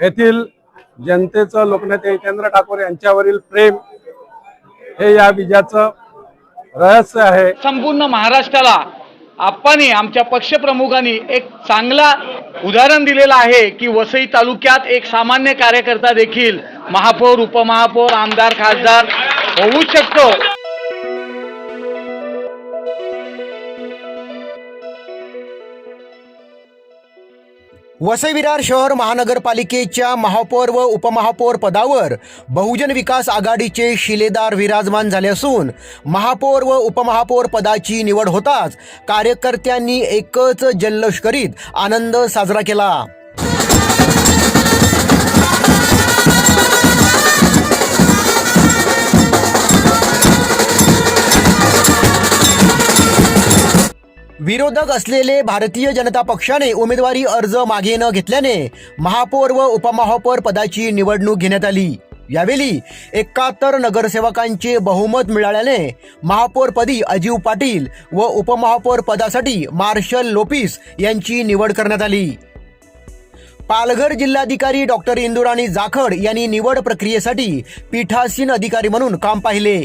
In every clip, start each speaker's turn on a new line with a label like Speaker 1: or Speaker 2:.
Speaker 1: येथील जनतेचं लोकनेते हितेंद्र ठाकूर यांच्यावरील प्रेम हे या विजयाचं रहस्य आहे.
Speaker 2: संपूर्ण महाराष्ट्राला आपण आमच्या पक्षप्रमुखांनी एक चांगला उदाहरण दिलेलं आहे की वसई तालुक्यात एक सामान्य कार्यकर्ता देखील महापौर उपमहापौर आमदार खासदार होऊ शकतो.
Speaker 3: वसईविरार शहर महानगरपालिकेच्या महापौर व उपमहापौर पदावर बहुजन विकास आघाडीचे शिलेदार विराजमान झाले असून महापौर व उपमहापौर पदाची निवड होताच कार्यकर्त्यांनी एकच जल्लोष करीत आनंद साजरा केला. विरोधक असलेले भारतीय जनता पक्षाने उमेदवारी अर्ज मागे न घेतल्याने महापौर व उपमहापौर पदाची निवडणूक घेण्यात आली. यावेळी एकाहत्तर नगरसेवकांचे बहुमत मिळाल्याने महापौरपदी अजीव पाटील व उपमहापौर पदासाठी मार्शल लोपिस यांची निवड करण्यात आली. पालघर जिल्हाधिकारी डॉक्टर इंदुराणी जाखड यांनी निवड प्रक्रियेसाठी पीठासीन अधिकारी म्हणून काम पाहिले.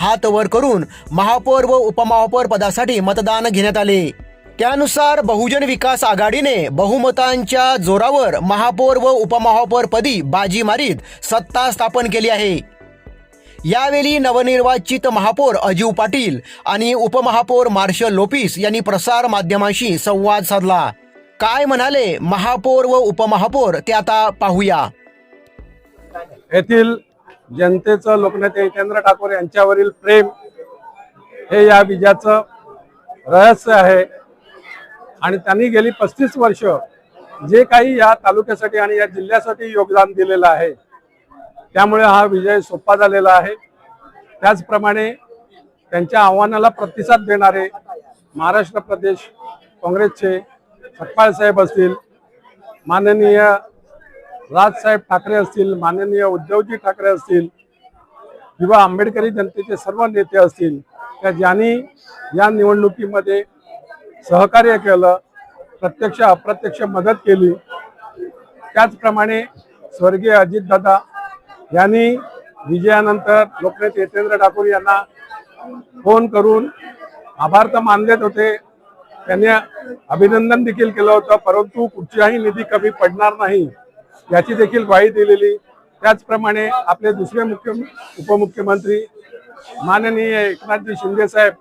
Speaker 3: हात वर करून महापौर व उपमहापौर पदासाठी मतदान घेण्यात आले. त्यानुसार बहुजन विकास आघाडीने बहुमतांच्या जोरावर महापौर व उपमहापौर पदी बाजी मारीत सत्ता स्थापन केली आहे. यावेळी नवनिर्वाचित महापौर अजीव पाटील आणि उपमहापौर मार्शल लोपिस यांनी प्रसार माध्यमांशी संवाद साधला. काय म्हणाले महापौर व उपमहापौर ते आता पाहूया.
Speaker 1: येथील जनतेचं लोकनेते हितेंद्र ठाकूर यांच्यावरील प्रेम हे या विजयाचं रहस्य आहे. आणि त्यांनी गेली पस्तीस वर्ष जे काही या तालुक्यासाठी आणि या जिल्ह्यासाठी योगदान दिलेलं आहे त्यामुळे हा विजय सोपा झालेला आहे. त्याचप्रमाणे त्यांच्या आव्हानाला प्रतिसाद देणारे महाराष्ट्र प्रदेश काँग्रेसचे सत्पाळ साहेब असतील माननीय राजसाहेब ठाकरे असतील माननीय उद्धवजी ठाकरे असतील किंवा आंबेडकरी जनतेचे सर्व नेते असतील त्या ज्यांनी या निवडणुकीमध्ये सहकार्य केलं प्रत्यक्ष अप्रत्यक्ष मदत केली त्याचप्रमाणे स्वर्गीय अजितदादा यांनी विजयानंतर लोकनेते हितेंद्र ठाकूर यांना फोन करून आभार तर मानलेच होते. त्यांनी अभिनंदन देखील केलं होतं परंतु कुठच्याही निधी कमी पडणार नाही. याची देखील ग्वाही दिलेली. त्याचप्रमाणे आपले दुसरे मुख्य उपमुख्यमंत्री माननीय एकनाथजी शिंदे साहेब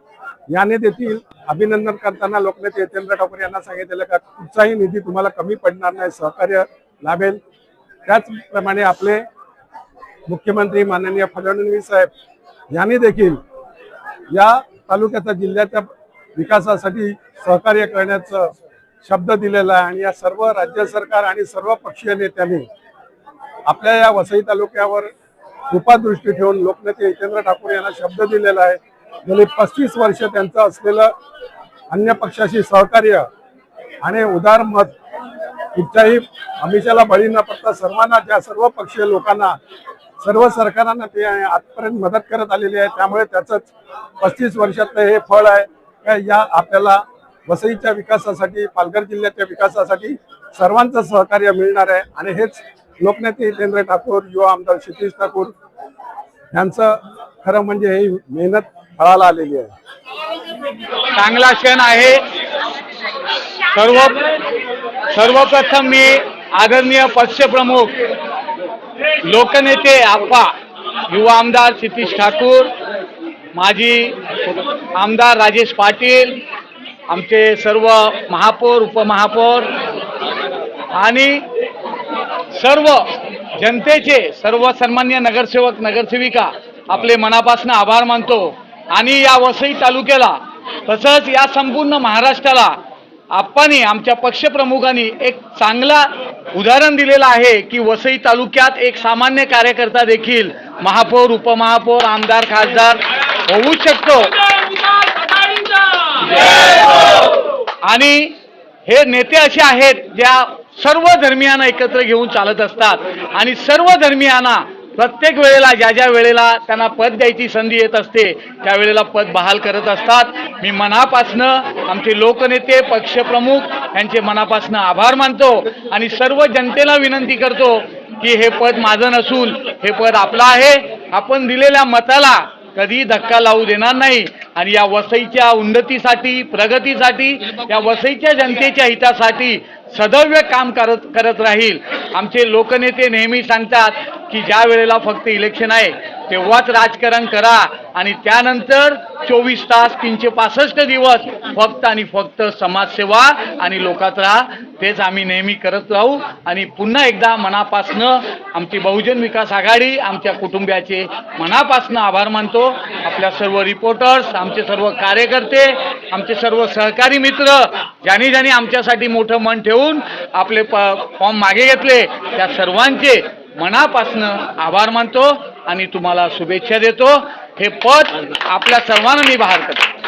Speaker 1: याने देखील अभिनंदन करताना लोकनेते यतेंद्र ठाकूर यांना सांगितलेलं का कुठचाही निधी तुम्हाला कमी पडणार नाही सहकार्य लाभेल. त्याचप्रमाणे आपले मुख्यमंत्री माननीय फडणवीस साहेब यांनी देखील या तालुक्याचा जिल्ह्याच्या विकासासाठी सहकार्य करण्याचं शब्द दिलेला आहे आणि या सर्व राज्य सरकार आणि सर्व पक्षीय नेत्यांनी आपल्या या वसई तालुक्यावर कृपादृष्टी ठेवून लोकनेते जितेंद्र ठाकूर यांना शब्द दिलेला आहे. गेली पस्तीस वर्ष त्यांचं असलेलं अन्य पक्षाशी सहकार्य आणि उदार मत कुठच्याही अमिषाला बळी न पडता सर्वांना त्या सर्व पक्षीय लोकांना सर्व सरकारांना ते आजपर्यंत मदत करत आलेली आहे त्यामुळे त्याचंच पस्तीस वर्षातलं हे फळ आहे. या आपल्याला वसईच्या विकासासाठी पालघर जिल्ह्याच्या विकासासाठी सर्वांचं सहकार्य मिळणार आहे. आणि हेच लोकनेते हितेंद्र ठाकूर युवा आमदार क्षितिश ठाकूर यांचं खरं म्हणजे ही मेहनत फळाला आलेली आहे.
Speaker 2: चांगला क्षण आहे. सर्व सर्वप्रथम मी आदरणीय पक्षप्रमुख लोकनेते आप्पा युवा आमदार क्षितीश ठाकूर माजी आमदार राजेश पाटील आमचे सर्व महापौर उपमहापौर आणि सर्व जनतेचे सर्व सन्मान्य नगरसेवक नगरसेविका आपले मनापासून आभार मानतो. आणि या वसई तालुक्याला तसंच या संपूर्ण महाराष्ट्राला आपण आमच्या पक्षप्रमुखांनी एक चांगला उदाहरण दिलेलं आहे की वसई तालुक्यात एक सामान्य कार्यकर्ता देखील महापौर उपमहापौर आमदार खासदार होऊ शकतो. आणि हे नेते असे आहेत ज्या सर्व धर्मियांना एकत्र घेऊन चालत असतात. आणि सर्व धर्मियांना प्रत्येक वेळेला ज्या ज्या वेळेला त्यांना पद द्यायची संधी येत असते त्यावेळेला पद बहाल करत असतात. मी मनापासनं आमचे लोकनेते पक्षप्रमुख यांचे मनापासून आभार मानतो आणि सर्व जनतेला विनंती करतो की हे पद माझं नसून हे पद आपलं आहे. आपण दिलेल्या मताला कधी धक्का लावू देणार नाही. आणि या वसईच्या उन्नतीसाठी प्रगतीसाठी या वसईच्या जनतेच्या हितासाठी सदैव काम करत करत राहील. आमचे लोकनेते नेहमी सांगतात की ज्या वेळेला फक्त इलेक्शन आहे तेव्हाच राजकारण करा. आणि त्यानंतर चोवीस तास तीनशे पासष्ट दिवस फक्त आणि फक्त समाजसेवा आणि लोकाचा तेच आम्ही नेहमी करत राहू. आणि पुन्हा एकदा मनापासनं आमची बहुजन विकास आघाडी आमच्या कुटुंबियाचे मनापासनं आभार मानतो. आपल्या सर्व रिपोर्टर्स आमचे सर्व कार्यकर्ते आमचे सर्व सहकारी मित्र ज्यांनी ज्यांनी आमच्यासाठी मोठं मन ठेवून आपले प फॉर्म मागे घेतले त्या सर्वांचे मनापासनं आभार मानतो. आणि तुम्हाला शुभेच्छा देतो. हे पद आपल्या सर्वांना मी बहार करतो.